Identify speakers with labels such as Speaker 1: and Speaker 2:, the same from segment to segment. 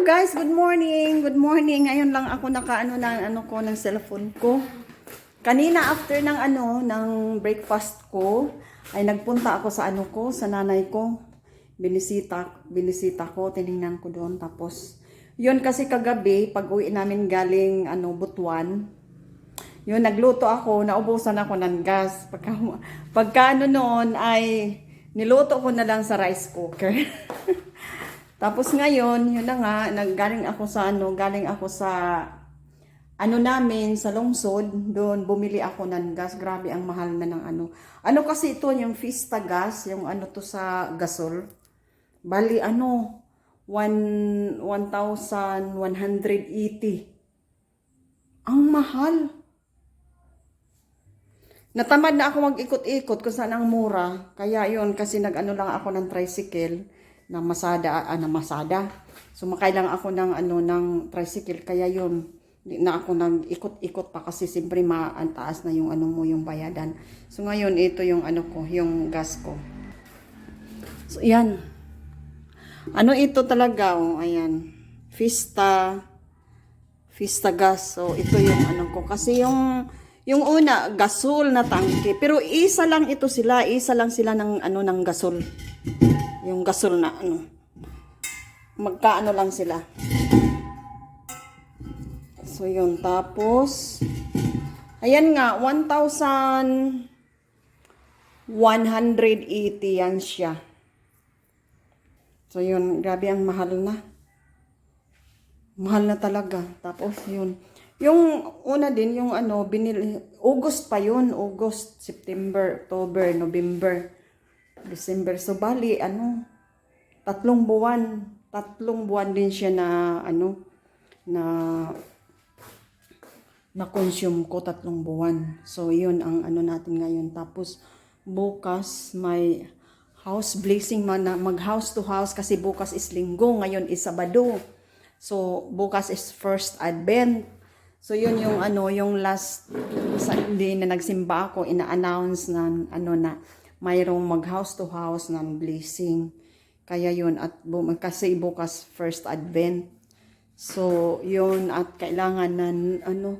Speaker 1: guys, good morning. Good morning. Ngayon lang ako nakaano ng ano ko ng cellphone ko. Kanina after ng ano ng breakfast ko ay nagpunta ako sa ano ko sa nanay ko. Binisita, binisita ko, tiningnan ko doon tapos yun kasi kagabi pag uwi namin galing ano Butuan. Yun nagluto ako, naubusan ako ng gas. Pagka, pagka ano noon ay niluto ko na lang sa rice cooker. Tapos ngayon, yun na nga, naggaling ako sa ano, galing ako sa ano namin sa lungsod, doon bumili ako ng gas. Grabe ang mahal na ng ano. Ano kasi ito yung Vista gas, yung ano to sa gasol. Bali ano, one- 1,180. Ang mahal. Natamad na ako mag-ikot-ikot kung saan ang mura. Kaya yon kasi nag-ano lang ako ng tricycle na Masada, ah, na Masada. Sumakay lang ako ng ano ng tricycle kaya yon na ako nag-ikot-ikot pa kasi siyempre maantaas na yung ano mo yung bayadan. So ngayon ito yung ano ko, yung gas ko. So yan. Ano ito talaga oh, ayan. Vista Vista gas. So ito yung ano ko kasi yung yung una gasol na tangke. Pero isa lang ito sila, isa lang sila ng ano ng gasol. Yung gasol na ano. Magkaano lang sila. So yun tapos ayan nga 1,180 yan siya. So yun, grabe ang mahal na. Mahal na talaga. Tapos yun. Yung una din, yung ano, binili, August pa yun. August, September, October, November, December. So bali, ano, tatlong buwan. Tatlong buwan din siya na, ano, na na-consume ko tatlong buwan. So, yun ang ano natin ngayon. Tapos, bukas may house blessing man na mag house to house kasi bukas is linggo, ngayon is Sabado. So, bukas is first advent. So, yun yung ano, yung last Sunday na nagsimba ako, ina-announce na ano na mayroong mag house to house ng blessing. Kaya yun, at bu- kasi bukas first advent. So, yun, at kailangan na, ano,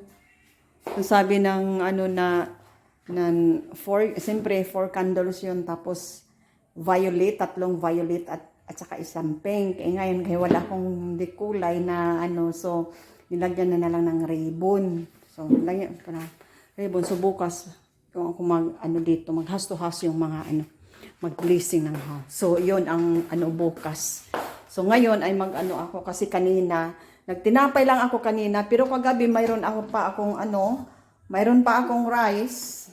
Speaker 1: sabi ng, ano na, ng four, siyempre, four candles yun, tapos, violet, tatlong violet, at, at saka isang pink. Eh, ngayon, kaya wala akong kulay na, ano, so, nilagyan na na lang ng ribbon. So, lagyan ko na ribbon. So, bukas, kung ako mag, ano dito, mag house to house yung mga, ano, mag-blessing ng house. So, yun ang, ano, bukas. So, ngayon ay mag-ano ako kasi kanina, nagtinapay lang ako kanina, pero kagabi mayroon ako pa akong ano, mayroon pa akong rice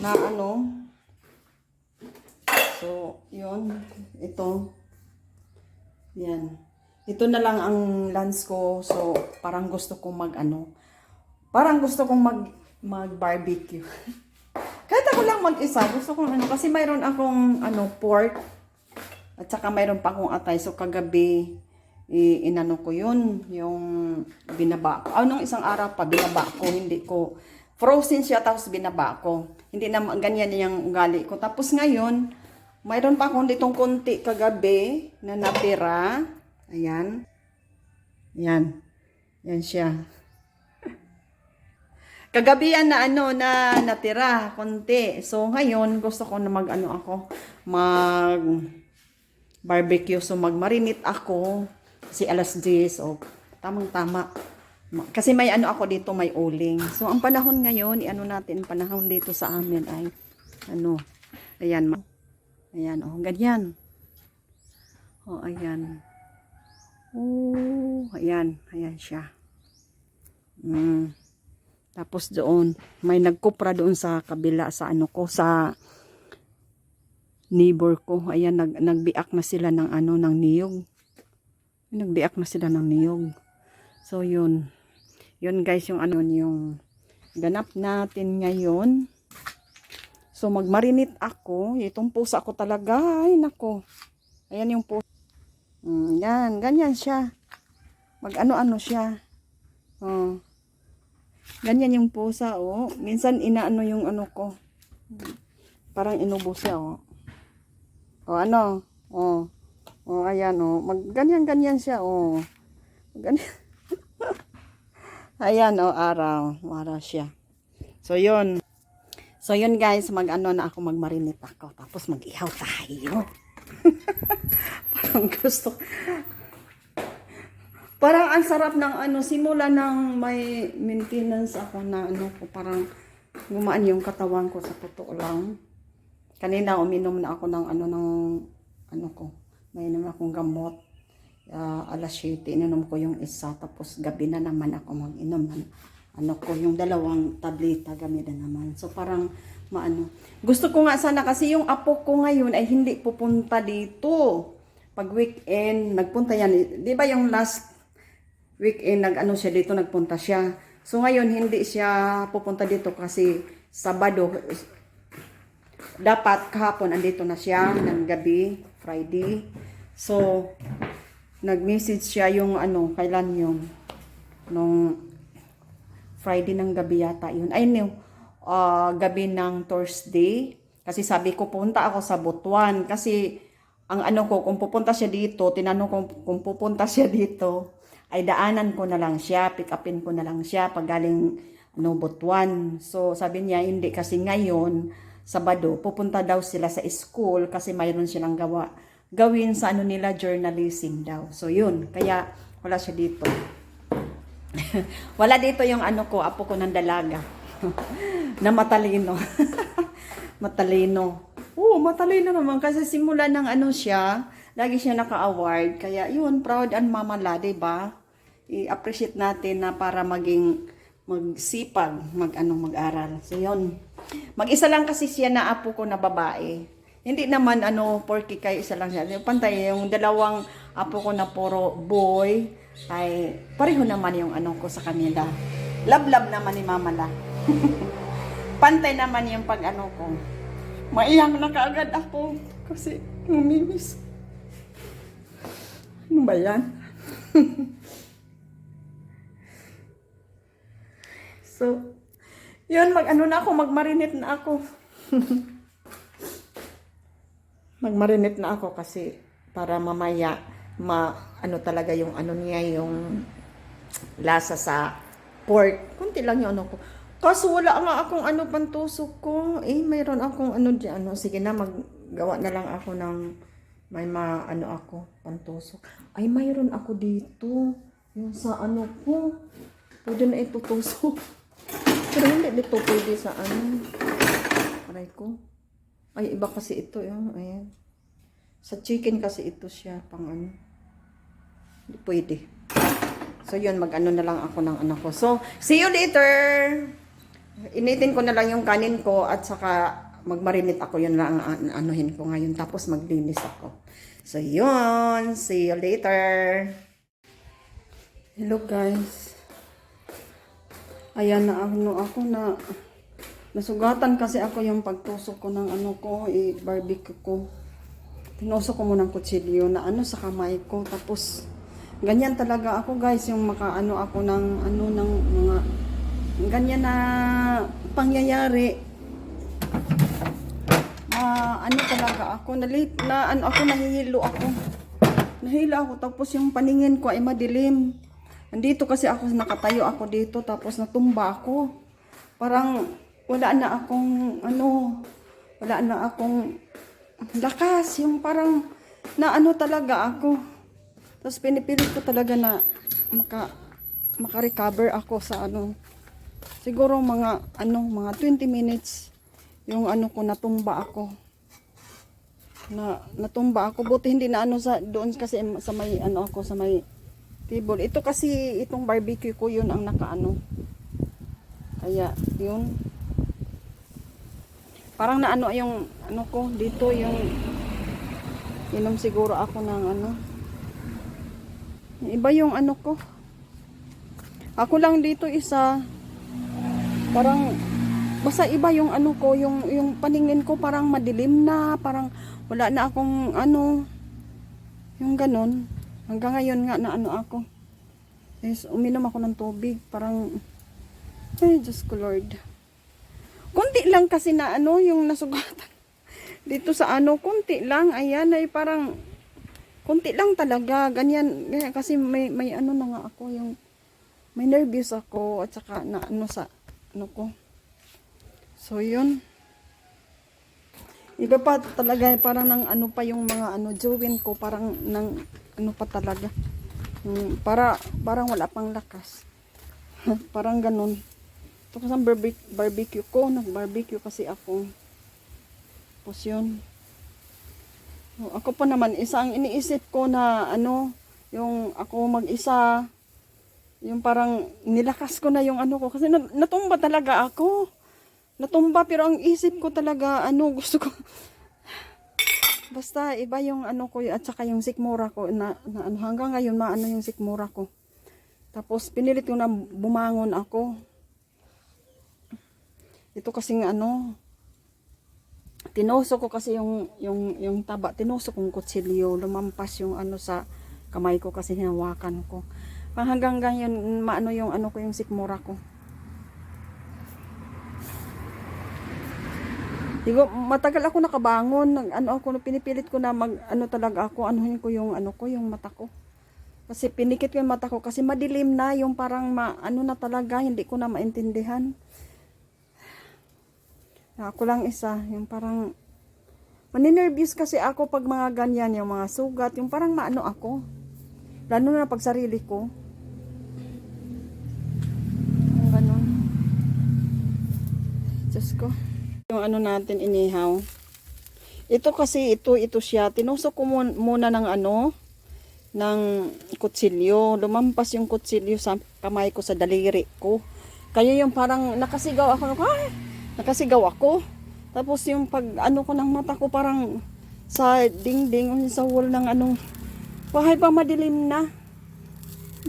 Speaker 1: na ano. So, yun. Ito. Yan. Ito na lang ang lunch ko. So, parang gusto kong mag ano. Parang gusto kong mag mag barbecue. Kahit ako lang mag-isa, gusto kong ano kasi mayroon akong ano pork at saka mayroon pa akong atay. So kagabi i inano ko yun, yung binaba ko. Anong isang araw pa binaba ko, hindi ko frozen siya tapos binaba ko. Hindi na ganyan yung ugali ko. Tapos ngayon, mayroon pa akong ditong konti kagabi na natira. Ayan. Yan. Yan siya. Kagabi yan na ano na natira konti. So ngayon gusto ko na mag ano ako mag barbecue so magmarinate ako si alas 10 o tamang tama. Ma- Kasi may ano ako dito may uling. So ang panahon ngayon, i-ano natin panahon dito sa amin ay ano. Ayan. Ayan oh, ganyan. Oh, ayan. Oh, ayan, ayan siya. Mm. Tapos doon, may nagkupra doon sa kabila sa ano ko sa neighbor ko. Ayan nag nagbiak na sila ng ano ng niyog. Nagbiak na sila ng niyog. So yun. Yun guys yung ano yung ganap natin ngayon. So magmarinate ako. Itong pusa ko talaga. Ay nako. Ayan yung pusa. Mm, yan, ganyan siya. Mag ano-ano siya. Oh. Ganyan yung pusa, oh. Minsan inaano yung ano ko. Parang inubo siya, oh. O ano? Oh. Oh, ayan, oh. Mag ganyan ganyan siya, oh. Ganyan. Ayan, oh, araw. Araw siya. So, yun. So, yun guys, mag-ano na ako, magmarinate ako. Tapos mag-ihaw tayo. Parang gusto. Parang ang sarap ng ano, simula ng may maintenance ako na ano ko, parang gumaan yung katawan ko sa totoo lang. Kanina uminom na ako ng ano ng ano ko, may inom akong gamot. Ah, alas 7, ininom ko yung isa, tapos gabi na naman ako mag-inom ano ko, yung dalawang tableta gabi na naman. So parang maano. Gusto ko nga sana kasi yung apo ko ngayon ay hindi pupunta dito. Pag weekend, nagpunta yan. Di ba yung last weekend nag-ano siya dito, nagpunta siya. So ngayon hindi siya pupunta dito kasi Sabado dapat kahapon andito na siya ng gabi, Friday. So nag-message siya yung ano, kailan yun? Nung Friday ng gabi yata yun. Ay, no, ah, gabi ng Thursday. Kasi sabi ko, punta ako sa Butuan. Kasi, ang ano ko, kung pupunta siya dito, tinanong ko kung pupunta siya dito, ay daanan ko na lang siya, pick upin ko na lang siya pag galing ano, Butuan. So, sabi niya, hindi kasi ngayon, Sabado, pupunta daw sila sa school kasi mayroon silang gawa gawin sa ano nila journalism daw. So yun, kaya wala siya dito. wala dito yung ano ko, apo ko ng dalaga. na matalino. matalino. Oo, matalino naman kasi simula ng ano siya, lagi siya naka-award. Kaya yun, proud and mamala, 'di ba? I-appreciate natin na para maging magsipag, mag ano mag-aral. So yun. Mag-isa lang kasi siya na apo ko na babae. Hindi naman ano, porky kay isa lang siya. Pantay, yung dalawang apo ko na puro boy, ay pareho naman yung ano ko sa kanila. Love-love naman ni Mama la. Pantay naman yung pag ano ko. Maiyak na kaagad ako kasi namimiss. Ano ba yan? so, yun, mag-ano na ako, magmarinate na ako. magmarinate na ako kasi para mamaya ma ano talaga yung ano niya yung lasa sa pork. Kunti lang yung ano ko. Kaso wala nga akong ano pantusok ko. Eh, mayroon akong ano dyan. Ano, sige na, maggawa na lang ako ng may ma ano ako pantusok. Ay, mayroon ako dito. Yung sa ano ko. Pwede na itutusok. Pero hindi dito pwede sa ano. Aray ko. Ay, iba kasi ito. Yun. Ayan. Sa chicken kasi ito siya. Pang ano. Hindi pwede. So, yun. Mag-ano na lang ako ng anak ko. So, see you later! Initin ko na lang yung kanin ko at saka magmarinate ako. Yun lang ang an- anuhin ko ngayon. Tapos maglinis ako. So, yun. See you later! Hello, guys. Ayan na ano ako na nasugatan kasi ako yung pagtusok ko ng ano ko, eh, barbecue ko. Tinusok ko muna ng kutsilyo na ano sa kamay ko. Tapos, ganyan talaga ako guys, yung makaano ako ng ano ng mga ganyan na pangyayari. Ma, ano talaga ako, nalit, na ano ako, nahihilo ako. Nahilo ako, tapos yung paningin ko ay madilim. Andito kasi ako, nakatayo ako dito, tapos natumba ako. Parang wala na akong, ano, wala na akong lakas. Yung parang, na ano talaga ako. Tapos pinipilit ko talaga na maka, maka-recover ako sa ano. Siguro mga, ano, mga 20 minutes. Yung ano ko, natumba ako na natumba ako buti hindi na ano sa doon kasi sa may ano ako sa may table. Ito kasi itong barbecue ko yun ang nakaano. Kaya yun. Parang na ano yung ano ko dito yung inom siguro ako ng ano. Iba yung ano ko. Ako lang dito isa. Parang basta iba yung ano ko, yung yung paningin ko parang madilim na, parang wala na akong ano yung ganon. Hanggang ngayon nga na ano ako. Is uminom ako ng tubig, parang ay Diyos ko Lord. Kunti lang kasi na ano yung nasugatan. Dito sa ano, kunti lang. Ayan ay parang Kunti lang talaga, ganyan, ganyan kasi may may ano na nga ako yung may nervous ako at saka na ano sa ano. So yun. Iba pa talaga parang nang ano pa yung mga ano join ko parang nang ano pa talaga. Hmm, para parang wala pang lakas. parang ganun. Kasi ang barbecue, barbecue ko, nag-barbecue kasi ako. Tapos yun. Oh, Ako pa naman, isang iniisip ko na ano, yung ako mag-isa, yung parang nilakas ko na yung ano ko. Kasi na- natumba talaga ako. Natumba pero ang isip ko talaga, ano, gusto ko. Basta iba yung ano ko at saka yung sikmura ko na, na ano, hanggang ngayon maano yung sikmura ko. Tapos pinilit ko na bumangon ako. Ito kasing ano, tinuso ko kasi yung yung yung taba tinuso kong kutsilyo lumampas yung ano sa kamay ko kasi hinawakan ko hanggang ganyan maano yung ano ko yung sikmura ko Digo, matagal ako nakabangon, nag, ano ako, pinipilit ko na mag, ano talaga ako, anuhin ko yung, ano ko, yung mata ko. Kasi pinikit ko yung mata ko, kasi madilim na, yung parang, ma, ano na talaga, hindi ko na maintindihan. Ako lang isa, yung parang maninervous kasi ako pag mga ganyan, yung mga sugat, yung parang maano ako. Lalo na pag sarili ko. Diyos ko. Yung ano natin inihaw. Ito kasi, ito, ito siya. Tinusok ko mun- muna ng ano, ng kutsilyo. Lumampas yung kutsilyo sa kamay ko, sa daliri ko. Kaya yung parang nakasigaw ako, ay, nakasigaw ako. Tapos yung pag ano ko ng mata ko parang sa dingding sa wall ng anong bahay pa madilim na.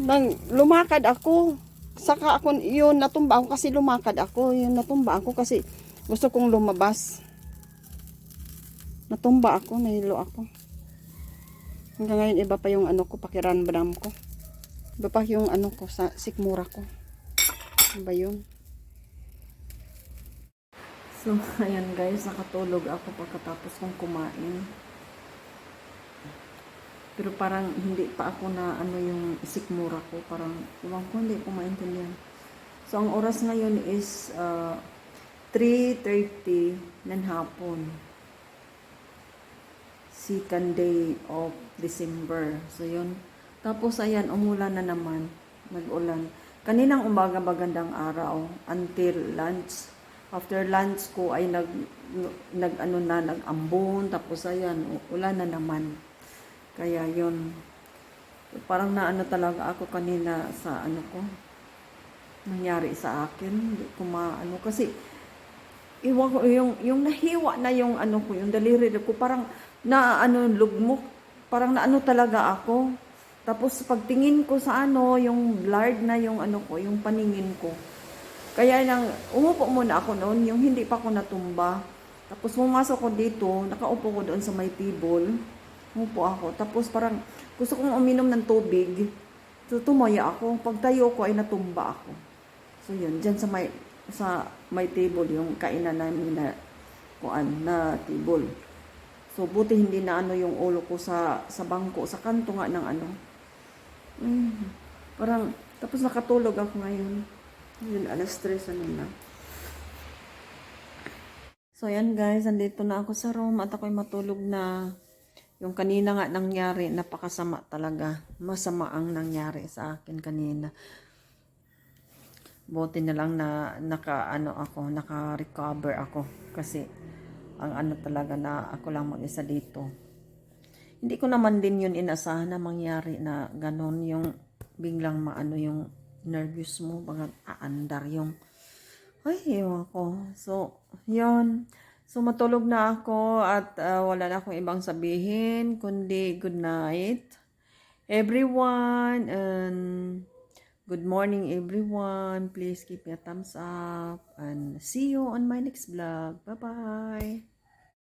Speaker 1: Nang lumakad ako. Saka ako yun natumba ako kasi lumakad ako. Yun natumba ako kasi gusto kong lumabas. Natumba ako, nahilo ako. Hanggang ngayon iba pa yung ano ko, pakiramdam ko. Iba pa yung ano ko, sa sikmura ko. Ano yun? So, ayan guys, nakatulog ako pagkatapos kong kumain. Pero parang hindi pa ako na ano yung sikmura ko. Parang, iwan ko, hindi ko maintindihan. So, ang oras ngayon is uh, 3.30 ng hapon. Second day of December. So, yun. Tapos, ayan, umulan na naman. Nag-ulan. Kaninang umaga magandang araw until lunch. After lunch ko ay nag nag ano na nag-ambon tapos ayan ulan na naman. Kaya yun. Parang naano talaga ako kanina sa ano ko nangyari sa akin. Hindi ko maano. Kasi iwan ko yung yung nahiwa na yung ano ko yung daliri ko parang na ano lugmok. Parang naano talaga ako. Tapos pagtingin ko sa ano yung blurred na yung ano ko yung paningin ko. Kaya nang umupo muna ako noon yung hindi pa ako natumba. Tapos pumasok ko dito nakaupo ko doon sa may table umupo ako tapos parang gusto kong uminom ng tubig so tumaya ako pagtayo ko ay natumba ako so yun dyan sa may sa may table yung kainan namin na kuan na table. So buti hindi na ano yung ulo ko sa sa bangko sa kanto nga ng ano. Mm, parang tapos nakatulog ako ngayon. Yun alas 3 ano na. So yan guys, andito na ako sa room at ako'y matulog na. Yung kanina nga nangyari, napakasama talaga. Masama ang nangyari sa akin kanina buti na lang na naka ano ako, naka-recover ako kasi ang ano talaga na ako lang mag-isa dito. Hindi ko naman din yun inasahan na mangyari na ganon yung biglang maano yung nervous mo, baka aandar yung ay, ewan ko. So, yun. So, matulog na ako at uh, wala na akong ibang sabihin, kundi good night. Everyone, and Good morning everyone. Please give me a thumbs up and see you on my next vlog. Bye-bye.